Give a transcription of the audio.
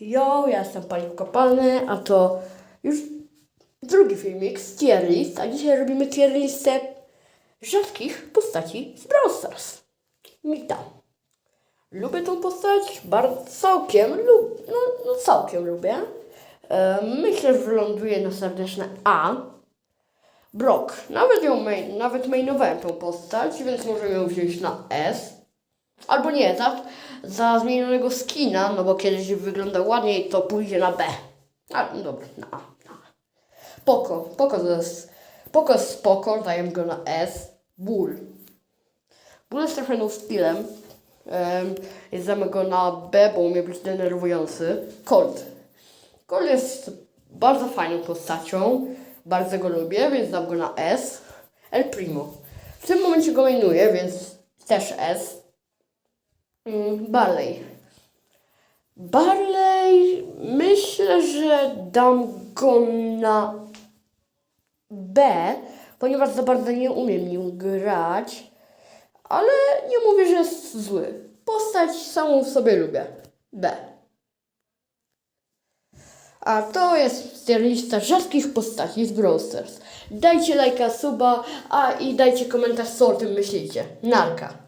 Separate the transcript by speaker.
Speaker 1: Jo, ja jestem Palił Kopalny, a to już drugi filmik z tier list, a dzisiaj robimy tier listę rzadkich postaci z Brawl Stars. Witam. Lubię tą postać, bardzo całkiem, lub, no, no całkiem lubię. E, myślę, że wyląduje na serdeczne A. Brock, nawet ją main, nawet mainowałem tą postać, więc możemy ją wziąć na S. Albo nie, za, za zmienionego skina, no bo kiedyś wyglądał ładniej, to pójdzie na B. A, no dobra, na A. Na. Poko, Poko to jest, Poko jest spoko, dajemy go na S. Bull. Bull jest trochę no stylem. Um, go na B, bo umie być denerwujący. Colt. Colt jest bardzo fajną postacią. Bardzo go lubię, więc dam go na S. El Primo. W tym momencie go mainuję, więc też S. Mm, Barley. Barley myślę, że dam go na B, ponieważ za bardzo nie umiem nim grać, ale nie mówię, że jest zły. Postać samą w sobie lubię. B. A to jest lista rzadkich postaci z Brawl Stars. Dajcie lajka, suba, a i dajcie komentarz, co o tym myślicie. Narka.